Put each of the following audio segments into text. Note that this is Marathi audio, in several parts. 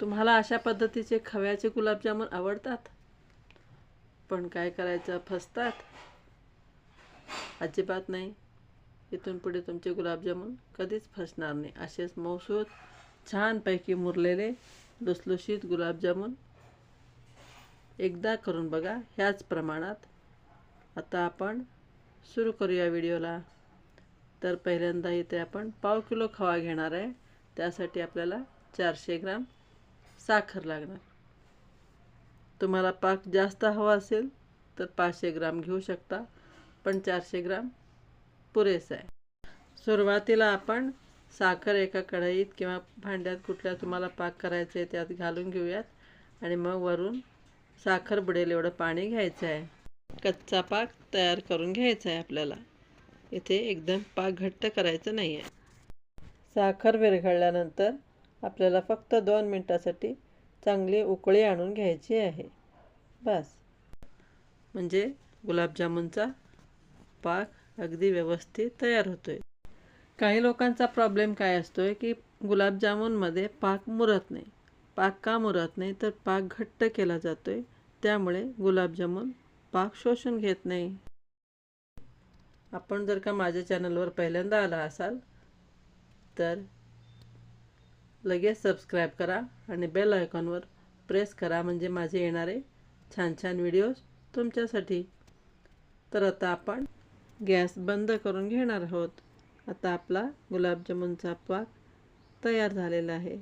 तुम्हाला अशा पद्धतीचे खव्याचे गुलाबजामुन आवडतात? पण काय करायचं? फसतात? अजिबात नाही. इथून पुढे तुमचे गुलाबजामुन कधीच फसणार नाही. असेच मौसूद छानपैकी मुरलेले लुसलुशीत गुलाबजामुन एकदा करून बघा ह्याच प्रमाणात. आता आपण सुरू करूया व्हिडिओला. तर पहिल्यांदा इथे आपण पाव किलो खवा घेणार आहे. त्यासाठी आपल्याला चारशे ग्राम साखर लागणार. तुम्हाला पाक जास्त हवा असेल तर पाचशे ग्राम घेऊ शकता पण चारशे ग्राम पुरेसं आहे. सुरुवातीला आपण साखर एका कढईत किंवा भांड्यात कुठल्या तुम्हाला पाक करायचं आहे त्यात घालून घेऊयात. आणि मग वरून साखर बुडेल एवढं पाणी घ्यायचं आहे. कच्चा पाक तयार करून घ्यायचा आहे आपल्याला. इथे एकदम पाक घट्ट करायचं नाही आहे साखर विरघळल्यानंतर आपल्याला फक्त दोन मिनटासाठी चांगली उकळी आणून घ्यायची आहे. बस. म्हणजे गुलाबजामुनचा पाक अगदी व्यवस्थित तयार होतो आहे काही लोकांचा प्रॉब्लेम काय असतो आहे की गुलाबजामुनमध्ये पाक मुरत नाही. पाक का मुरत नाही? तर पाक घट्ट केला जातो आहे त्यामुळे गुलाबजामुन पाक शोषून घेत नाही. आपण जर का माझ्या चॅनलवर पहिल्यांदा आला असाल तर लगेच सबस्क्राईब करा आणि बेल आयकॉनवर प्रेस करा म्हणजे माझे येणारे छान छान व्हिडिओज तुमच्यासाठी. तर आता आपण गॅस बंद करून घेणार आहोत. आता आपला गुलाबजामुनचा पाक तयार झालेला आहे.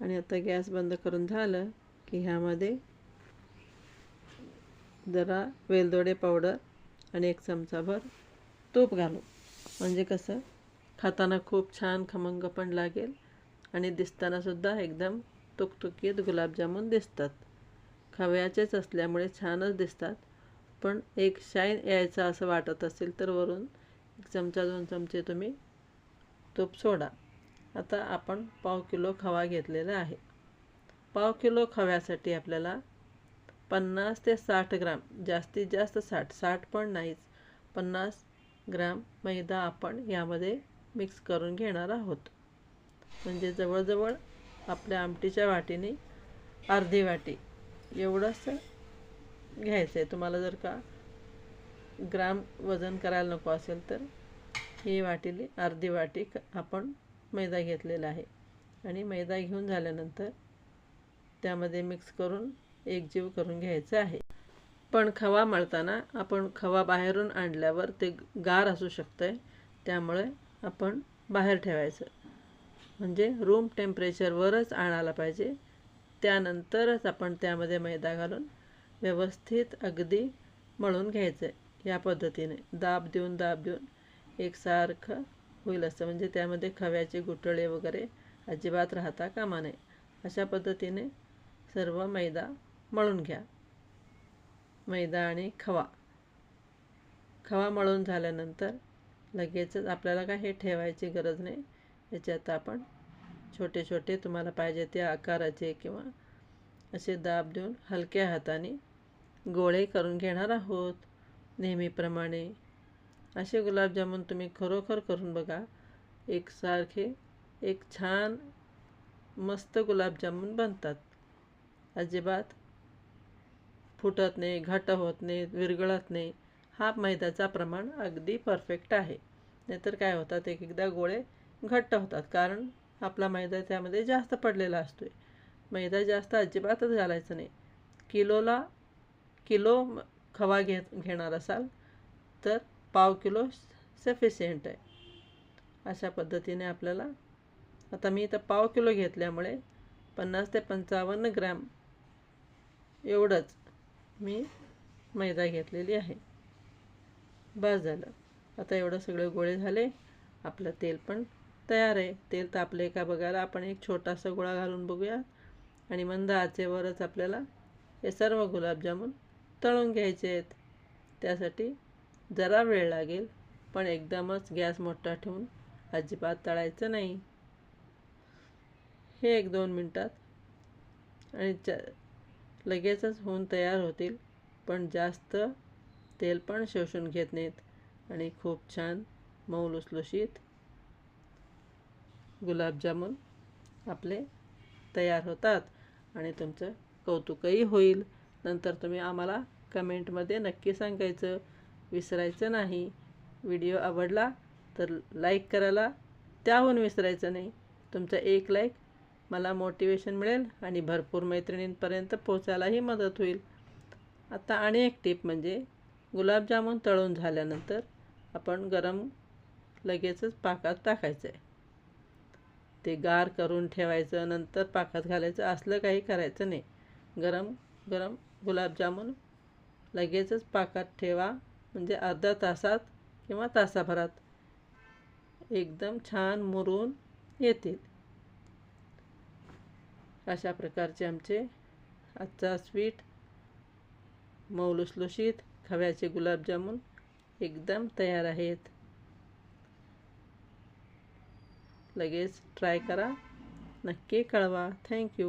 आणि आता गॅस बंद करून झालं की ह्यामध्ये जरा वेलदोडे पावडर आणि एक चमचाभर तूप घालू. म्हणजे कसं खाताना खूप छान खमंग पण लागेल. आणि दिसतानासुद्धा एकदम तुकतुकीत गुलाबजामुन दिसतात. खव्याचेच असल्यामुळे छानच दिसतात. पण एक शाईन यायचं असं वाटत असेल तर वरून एक चमचा दोन चमचे तुम्ही तूप सोडा. आता आपण पाव किलो खवा घेतलेला आहे. पाव किलो खव्यासाठी आपल्याला पन्नास ते साठ ग्राम जास्तीत जास्त साठ साठ पण नाहीच पन्नास ग्राम मैदा आपण यामध्ये मिक्स करून घेणार आहोत. म्हणजे जवळजवळ आपल्या आमटीच्या वाटीने अर्धी वाटी. एवढंच घ्यायचं आहे तुम्हाला जर का ग्राम वजन करायला नको असेल तर ही वाटीली अर्धी वाटी आपण मैदा घेतलेला आहे. आणि मैदा घेऊन झाल्यानंतर त्यामध्ये मिक्स करून एकजीव करून घ्यायचं आहे. पण खवा मळताना आपण खवा बाहेरून आणल्यावर ते गार असू शकतं आहे त्यामुळे आपण बाहेर ठेवायचं. म्हणजे रूम टेम्परेचरवरच आणायला पाहिजे. त्यानंतरच आपण त्यामध्ये मैदा घालून व्यवस्थित अगदी मळून घ्यायचं आहे या पद्धतीने दाब देऊन दाब देऊन एकसारखं होईल असं. म्हणजे त्यामध्ये खव्याचे गुटळे वगैरे अजिबात राहता कामा नये. अशा पद्धतीने सर्व मैदा मळून घ्या. मैदा आणि खवा. खवा मळून झाल्यानंतर लगेचच आपल्याला काय हे ठेवायची गरज नाही. याच्यात आपण छोटे छोटे तुम्हाला पाहिजे त्या आकाराचे किंवा असे दाब देऊन हलक्या हाताने गोळे करून घेणार आहोत नेहमीप्रमाणे. असे गुलाबजामुन तुम्ही खरोखर करून बघा. एकसारखे एक छान मस्त गुलाबजामुन बनतात. अजिबात फुटत नाही घट होत नाही विरघळत नाही. हा मैद्याचा प्रमाण अगदी परफेक्ट आहे. नाहीतर काय होतात? एक एकदा गोळे घट्ट होतात कारण आपला मैदा त्यामध्ये जास्त पडलेला असतो आहे मैदा जास्त अजिबातच घालायचं नाही. किलोला किलो खवा घे घेणार असाल तर पाव किलो सफिशियंट आहे. अशा पद्धतीने आपल्याला आता मी इथं पाव किलो घेतल्यामुळे पन्नास ते पंचावन्न ग्रॅम एवढंच मी मैदा घेतलेली आहे. बस झालं. आता एवढं सगळे गोळे झाले. आपलं तेल पण तयार आहे. तेल तापले का बघायला आपण एक छोटासा गोळा घालून बघूया. आणि मंद आचेवरच आपल्याला हे सर्व गुलाबजामुन तळून घ्यायचे आहेत. त्यासाठी जरा वेळ लागेल पण एकदमच गॅस मोठा ठेवून अजिबात तळायचं नाही. हे एक दोन मिनटात आणि च लगेचच होऊन तयार होतील पण जास्त तेल पण शोषून घेत नाहीत. आणि खूप छान मऊ लुसलुशीत गुलाबजामुन आपले तयार होतात आणि तुमचं कौतुकही होईल. नंतर तुम्ही आम्हाला कमेंटमध्ये नक्की सांगायचं. विसरायचं नाही. व्हिडिओ आवडला तर लाईक करायला त्याहून विसरायचं नाही. तुमचं एक लाईक मला मोटिवेशन मिळेल आणि भरपूर मैत्रिणींपर्यंत पोहोचायलाही मदत होईल. आता आणि एक टीप म्हणजे गुलाबजामुन तळून झाल्यानंतर आपण गरम लगेचच पाकात टाकायचं आहे ते गार करून ठेवायचं नंतर पाकात घालायचं असलं काही करायचं नाही. गरम गरम गुलाबजामुन लगेचच पाकात ठेवा म्हणजे अर्ध्या तासात किंवा तासाभरात. एकदम छान मुरून येतील. अशा प्रकारचे आमचे आजचा स्वीट मौलुसलुशीत खव्याचे गुलाबजामुन एकदम तयार आहेत. लगेच ट्राय करा. नक्की कळवा. थँक्यू